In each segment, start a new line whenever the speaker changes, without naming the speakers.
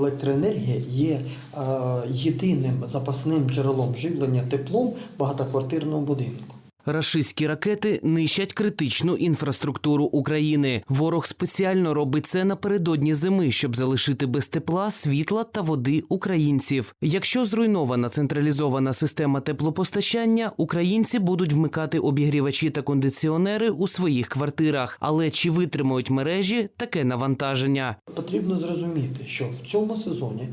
Електроенергія є е, єдиним запасним джерелом живлення теплом багатоквартирного будинку.
Рашистські ракети нищать критичну інфраструктуру України. Ворог спеціально робить це напередодні зими, щоб залишити без тепла, світла та води українців. Якщо зруйнована централізована система теплопостачання, українці будуть вмикати обігрівачі та кондиціонери у своїх квартирах. Але чи витримають мережі таке навантаження?
Потрібно зрозуміти, що в цьому сезоні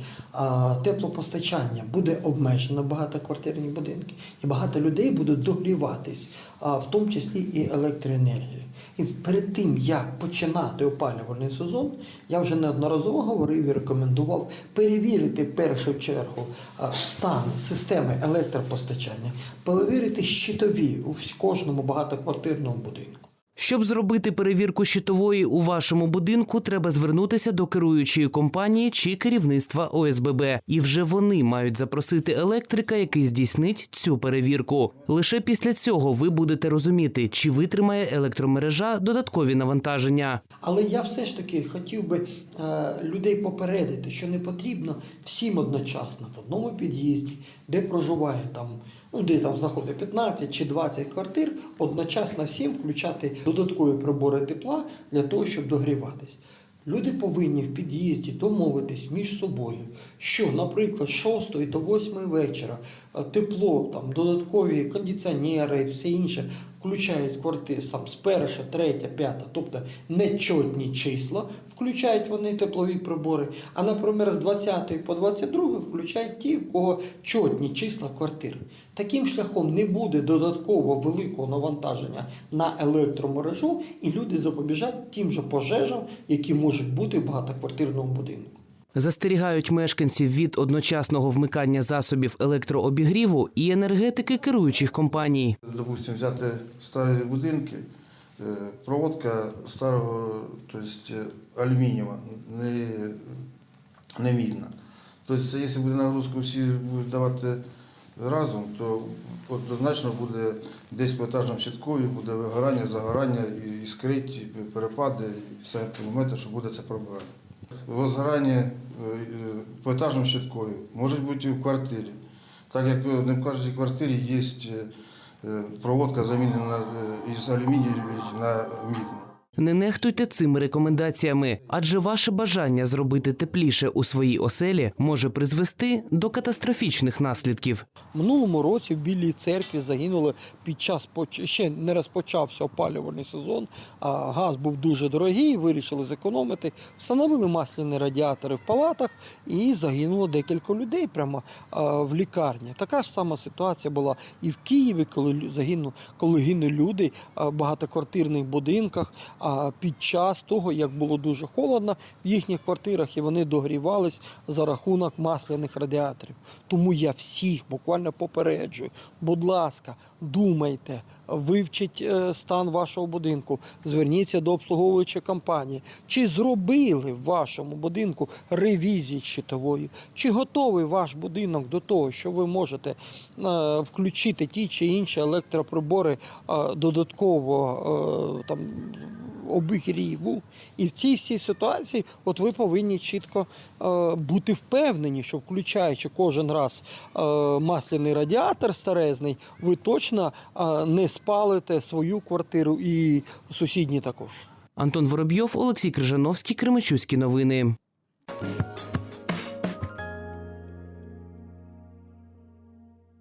теплопостачання буде обмежено багатоквартирні будинки, і багато людей будуть догріватись, а, в тому числі і електроенергію. І перед тим як починати опалювальний сезон, я вже неодноразово говорив і рекомендував перевірити в першу чергу стан системи електропостачання, перевірити щитові у кожному багатоквартирному будинку.
Щоб зробити перевірку щитової у вашому будинку, треба звернутися до керуючої компанії чи керівництва ОСББ, і вже вони мають запросити електрика, який здійснить цю перевірку. Лише після цього ви будете розуміти, чи витримає електромережа додаткові навантаження.
Але я все ж таки хотів би е, людей попередити, що не потрібно всім одночасно в одному під'їзді, де проживає там, ну де там знаходить 15 чи 20 квартир, одночасно всім включати додаткові прибори тепла для того, щоб догріватись. Люди повинні в під'їзді домовитись між собою, що, наприклад, з 6 до 8 вечора е, тепло, там додаткові кондиціонери і все інше включають квартири там, з перша, третя, п'ята, тобто нечотні числа, включають вони теплові прибори, а, наприклад, з 20 по 22 включають ті, в кого чотні числа квартир. Таким шляхом не буде додатково великого навантаження на електромережу, і люди запобіжать тим же пожежам, які можуть бути в багатоквартирному будинку.
Застерігають мешканців від одночасного вмикання засобів електрообігріву і енергетики керуючих компаній.
Допустим, взяти старі будинки, е, проводка старого, тобто алюмінієва, не, не мідна. Тобто, якщо буде нагрузку всі будуть давати разом, то однозначно буде десь по етажному щиткові, буде вигорання, загорання, і іскрить, перепади, і все розумієте, що буде це проблема. Возгорання е, е, по етажному щиткові може бути і в квартирі. Так як не в кожній квартирі є е, проводка замінена із алюмінію на мідну.
Не нехтуйте цими рекомендаціями, адже ваше бажання зробити тепліше у своїй оселі може призвести до катастрофічних наслідків.
Минулому році в Білій церкві загинули під час ще не розпочався опалювальний сезон. А газ був дуже дорогий, вирішили зекономити. Встановили масляні радіатори в палатах і загинуло декілька людей прямо в лікарні. Така ж сама ситуація була і в Києві, коли загинув, коли гинули люди в багатоквартирних будинках. А під час того, як було дуже холодно в їхніх квартирах, і вони догрівались за рахунок масляних радіаторів. Тому я всіх буквально попереджую. Будь ласка, думайте, вивчіть е, стан вашого будинку, зверніться до обслуговуючої компанії. Чи зробили в вашому будинку ревізії щитової? Чи готовий ваш будинок до того, що ви можете е, включити ті чи інші електроприбори е, додатково там обігріву. І в цій всій ситуації, от ви повинні чітко е, бути впевнені, що включаючи кожен раз е, масляний радіатор старезний, ви точно е, не спалите свою квартиру і сусідні також.
Антон Воробйов, Олексій Крижановський, Кременчуцькі новини.